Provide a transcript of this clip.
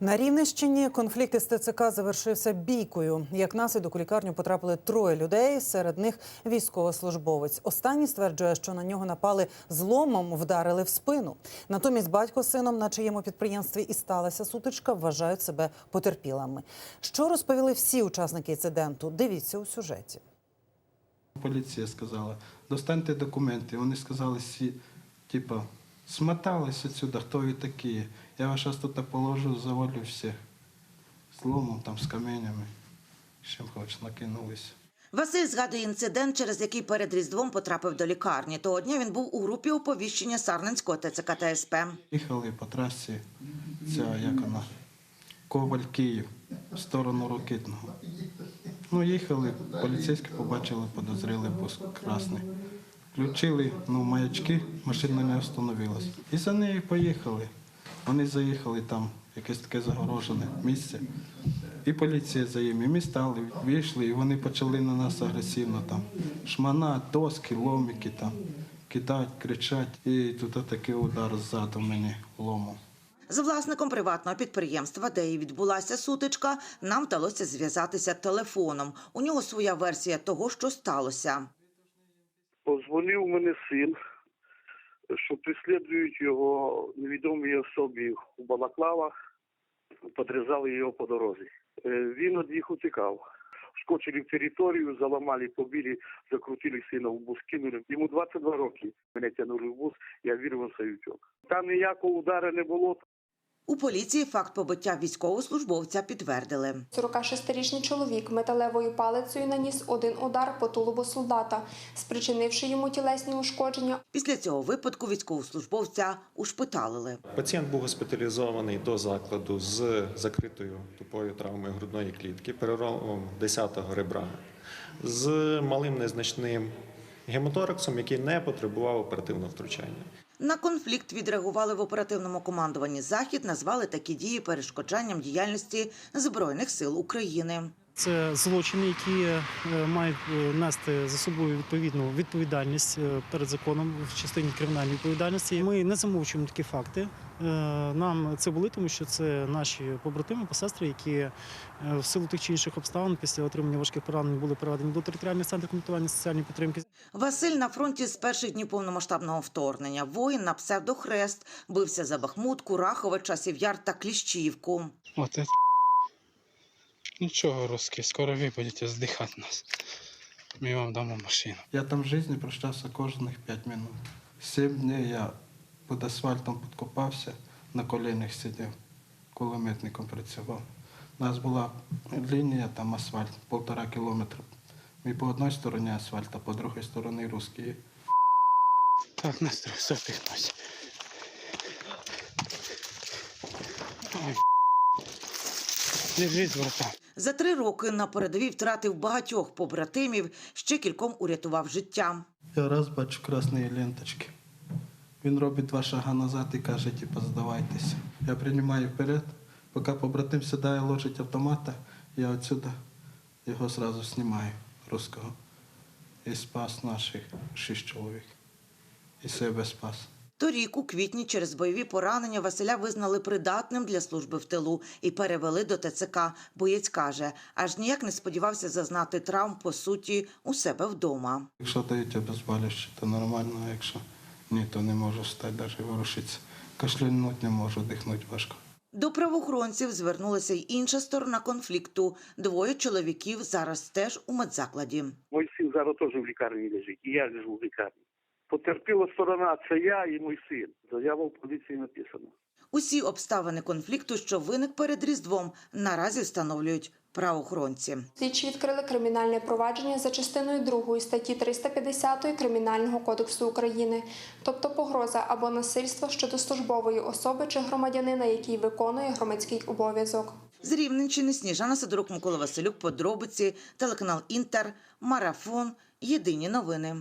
На Рівненщині конфлікт із ТЦК завершився бійкою. Як наслідок у лікарню потрапили троє людей, серед них військовослужбовець. Останній стверджує, що на нього напали зломом, вдарили в спину. Натомість батько з сином, на чиєму підприємстві і сталася сутичка, вважають себе потерпілими. Що розповіли всі учасники інциденту? Дивіться у сюжеті. Поліція сказала, достаньте документи. Вони сказали всі, типу, смотались отсюда, хто ви такі. Я вас зараз тут положу, завалю всіх. З ломом, там, з каменями. З Чим хоч накинулися. Василь згадує інцидент, через який перед Різдвом потрапив до лікарні. Того дня він був у групі оповіщення Сарненського ТЦК та СП. Їхали по трасі, ця, як вона, Коваль Київ, в сторону Рокитного. Ну, їхали, поліцейські побачили, подозріли бус красний. Включили ну, маячки, машина не встановилась. І за нею поїхали. Вони заїхали там, якесь таке загорожене місце. І поліція за ними. Ми стали, вийшли, і вони почали на нас агресивно там. Шмана, доски, ломики там, кидать, кричать. І тут такий удар ззаду мені ломом. З власником приватного підприємства, де і відбулася сутичка, нам вдалося зв'язатися телефоном. У нього своя версія того, що сталося. Позвонив мене син, що преслідують його невідомі особі у балаклавах, подрізали його по дорозі. Е, Він від їх утікав. Скочили в територію, заламали, побили, закрутили сина в бус, кинули. Йому 22 роки. Мене тягнули в бус, я вірвався і утік. Там ніякого удару не було. У поліції факт побиття військовослужбовця підтвердили. 46-річний чоловік металевою палицею наніс один удар по тулубу солдата, спричинивши йому тілесні ушкодження. Після цього випадку військовослужбовця ушпиталили. Пацієнт був госпіталізований до закладу з закритою тупою травмою грудної клітки, переломом 10-го ребра, з малим незначним гемотораксом, який не потребував оперативного втручання. На конфлікт відреагували в оперативному командуванні Захід, назвали такі дії перешкоджанням діяльності Збройних сил України. Це злочини, які е, мають е, нести за собою відповідну відповідальність е, перед законом в частині кримінальної відповідальності. Ми не замовчуємо такі факти. Нам це були, тому що це наші побратими, посестри, які в силу тих чи інших обставин після отримання важких поранень були переведені до територіальних центрів комплектування соціальної підтримки. Василь на фронті з перших днів повномасштабного вторгнення. Воїн на псевдохрест бився за Бахмут, Курахове, Часів Яр та Кліщівку. Это. Нічого, русські, скоро ви будете здихати нас. Ми вам дамо машину. Я там в житті прощався кожних 5 минут. Сім днів я під асфальтом підкопався, на коленях сидів, кулеметником працював. У нас була лінія, там асфальт, півтора кілометра. Ми по одній стороні асфальт, а по другій стороні русські. Так, нас треба запихнуть. Держись, братан. За три роки на передовій втратив багатьох побратимів, ще кільком урятував життя. Я раз бачу красні ленточки. Він робить два шага назад і каже, типу, здавайтеся. Я приймаю вперед, поки побратим сідає, ложить автомата, я отсюда його зразу знімаю, русского. І спас наших шість чоловік. І себе спас. Торік, у квітні, через бойові поранення Василя визнали придатним для служби в тилу і перевели до ТЦК. Боєць каже, аж ніяк не сподівався зазнати травм по суті у себе вдома. Якщо дають обезболюще, то нормально, а якщо ні, то не можу встати, навіть ворушитися. Кашлянуть не можу, дихнути важко. До правоохоронців звернулася й інша сторона конфлікту. Двоє чоловіків зараз теж у медзакладі. Мій син зараз теж в лікарні лежить, і я лежу в лікарні. Потерпіла сторона це я і мій син. Заява в поліції написана. Усі обставини конфлікту, що виник перед Різдвом, наразі встановлюють правоохоронці. Слідчі відкрили кримінальне провадження за частиною 2 статті 350 Кримінального кодексу України, тобто погроза або насильство щодо службової особи чи громадянина, який виконує громадський обов'язок. З Рівненщини Сніжана Сидорук, Микола Василюк, Подробиці, телеканал Інтер, Марафон. Єдині новини.